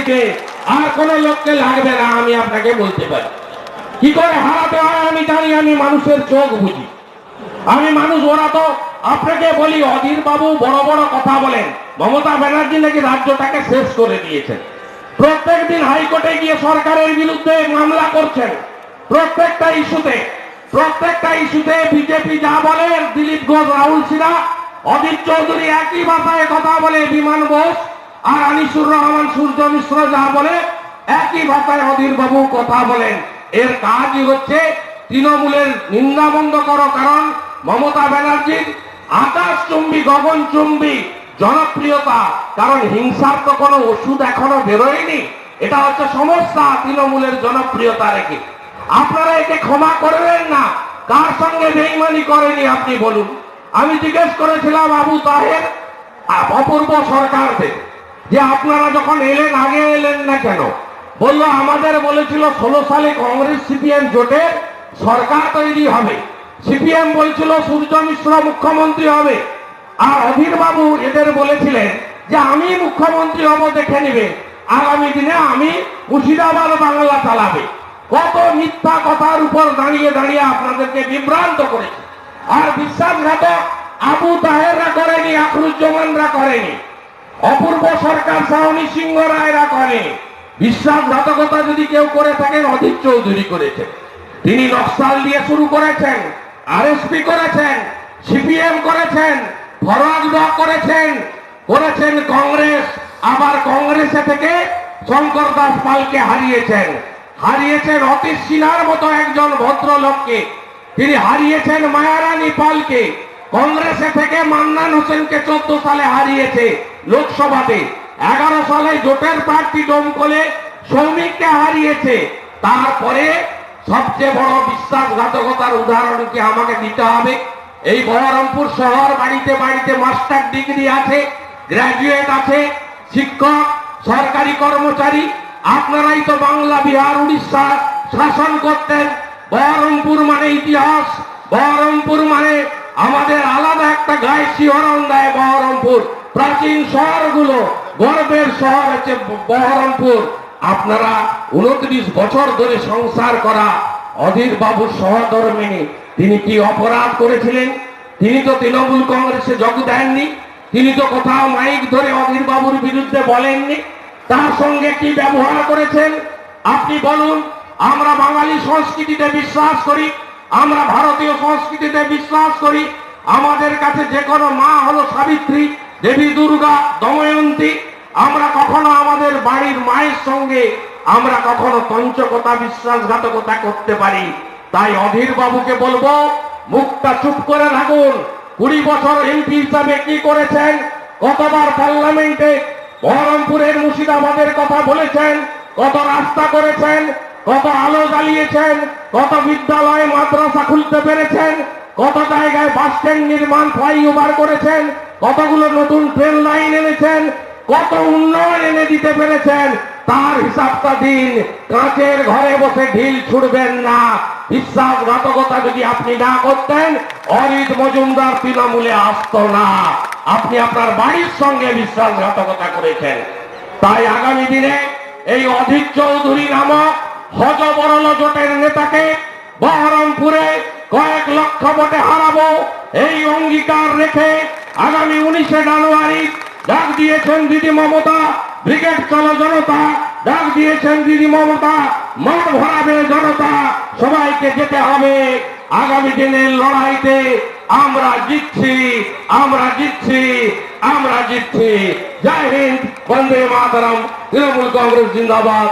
দিতে আর কোনো লোককে লাগবে না, আমি আপনাকে বলতে পারি। কি করে হারাতে হয় আমি জানি, আমি মানুষের চোখ বুঝি। আমি মানুষ, ওরা তো আপনাকে বলি, অধীর বাবু বড় বড় কথা বলেন। মমতা ব্যানার্জি নাকি রাজ্যটাকে শেষ করে দিয়েছেন। প্রত্যেক দিন হাইকোর্টে গিয়ে সরকারের বিরুদ্ধে মামলা করছেন। প্রত্যেকটা ইস্যুতে প্রত্যেকটা ইস্যুতে বিজেপি যা বলে, দিলীপ ঘোষ, রাহুল সিনহা, অজিত চৌধুরী একই ভাষায় কথা বলে বিমান বোস। আর আনিসুর রহমান সূর্য মিশ্র যা বলে, একই ভাষায় অধীর বাবু কথা বলেন। এর কাজই হচ্ছে তৃণমূলের নিন্দা বন্ধ করো, কারণ মমতা ব্যানার্জির গগন চুম্বি জনপ্রিয়তা, কারণ হিংসার তো কোনো ওষুধ এখনও বেরোয়নি। এটা হচ্ছে সমস্যা তৃণমূলের জনপ্রিয়তা রেখে। আপনারা একে ক্ষমা করবেন না। কার সঙ্গে বেইমানি করেনি আপনি বলুন। আমি জিজ্ঞেস করেছিলাম আবু তাহের অপূর্ব সরকারদের। যে আপনারা যখন এলেন, আগে এলেন না কেন? বলল, আমাদের বলেছিল ষোলো সালে কংগ্রেস সিপিএম জোটের সরকার তৈরি হবে। সিপিএম বলছিল, সূর্য মিশ্র মুখ্যমন্ত্রী হবে। আর অধীর বাবু এদের বলেছিলেন যে, আমি মুখ্যমন্ত্রী হব, দেখে নিবে। আগামী দিনে আমি মুর্শিদাবাদ বাংলা চালাবে। কত মিথ্যা কথার উপর দাঁড়িয়ে দাঁড়িয়ে আপনাদেরকে বিভ্রান্ত করেছে। আর বিশ্বাসঘাতক আবু তাহেররা করেনি, আখরুজ্জামানরা করেনি। অপূর্ব সরকার সাহনী সিংহ রায়রা করেনি বিশ্বাসঘাতকতা যদি কেউ করে থাকেন অধীর চৌধুরী করেছেন। তিনি নকশাল দিয়ে শুরু করেছেন, আরএসপি করেছেন, সিপিএম করেছেন ফরওয়ার্ড করেছেন করেছেন কংগ্রেস। আবার কংগ্রেসে থেকে শঙ্কর দাস পালকে হারিয়েছেন। হারিয়েছেন অতীশ সিনহার মতো একজন ভদ্রলোককে। তিনি হারিয়েছেন মায়ারানী পালকে। কংগ্রেসে থেকে মান্নান হোসেনকে চোদ্দ সালে হারিয়েছে। লোকসভাতে এগারো সালে জোটের প্রার্থী ডোমকলে সৌমিককে হারিয়েছে। তারপরে সবচেয়ে বড় বিশ্বাসঘাতকতার উদাহরণ কি আমাকে দিতে হবে? এই বহরমপুর শহর বাড়িতে বাড়িতে মাস্টার ডিগ্রি আছে, গ্রাজুয়েট আছে, শিক্ষক, সরকারি কর্মচারী। আপনারাই তো বাংলা, বিহার, উড়িষ্যা শাসন করতেন। বহরমপুর মানে ইতিহাস, বহরমপুর মানে আমাদের আলাদা একটা গায়ে শিহরণ দেয় বহরমপুর। প্রাচীন শহরগুলো গর্বের শহর হচ্ছে বহরমপুর। আপনারা উনত্রিশ বছর ধরে সংসার করা অধীর বাবুর সহধর্মিনী, তিনি কি অপরাধ করেছিলেন? তিনি তো তৃণমূল কংগ্রেসে যোগ দেননি, তিনি তো কোথাও মাইক ধরে অধীর বাবুর বিরুদ্ধে বলেননি। তার সঙ্গে কি ব্যবহার করেছেন? আপনি বলুন, আমরা বাঙালি সংস্কৃতিতে বিশ্বাস করি, আমরা ভারতীয় সংস্কৃতিতে বিশ্বাস করি, আমাদের কাছে যে কোনো মা হলো সাবিত্রী দেবী দুর্গা দময়ন্তী, আমরা কখনো আমাদের বাড়ির মায়ের সঙ্গে আমরা কখনো পঞ্চকতা বিশ্বাসঘাতকতা করতে পারি। তাই অধীর বাবুকে বলব, মুখটা চুপ করে রাখুন। কুড়ি বছর এমপি হিসাবে কি করেছেন? কতবার পার্লামেন্টে বহরমপুরের মুর্শিদাবাদের কথা বলেছেন, কত রাস্তা করেছেন, কত আলো জ্বালিয়েছেন, কত বিদ্যালয় মাদ্রাসা খুলতে পেরেছেন বাস স্ট্যান্ড নির্মাণ ফ্লাইওভার করেছেন, কতগুলো নতুন ট্রেন লাইন এনেছেন, কত উন্নয়ন এনে দিতে পেরেছেন, তার হিসাবটা দিন। কাঁচের ঘরে বসে ঢিল ছুড়বেন না। বিশ্বাসঘাতকতা যদি আপনি না করতেন, অরিত মজুমদার তৃণমূলে আসত না। আপনি আপনার বাড়ির সঙ্গে বিশ্বাসঘাতকতা করেছেন। তাই আগামী দিনে এই অধীর চৌধুরী নামক হজবরল জোটের নেতাকে বহরমপুরে কয়েক লক্ষ ভোটে হারাবো। এই অঙ্গীকার রেখে আগামী উনিশে জানুয়ারি ডাক দিয়েছেন দিদি মমতা, ব্রিগেড চলো জনতা, ডাক দিয়েছেন দিদি মমতা, মাঠ ভরাবে জনতা, সবাইকে যেতে হবে। আগামী দিনের লড়াইতে আমরা জিতছি আমরা জিতছি আমরা জিতছি। জয় হিন্দ, বন্দে মাতরম, তৃণমূল কংগ্রেস জিন্দাবাদ।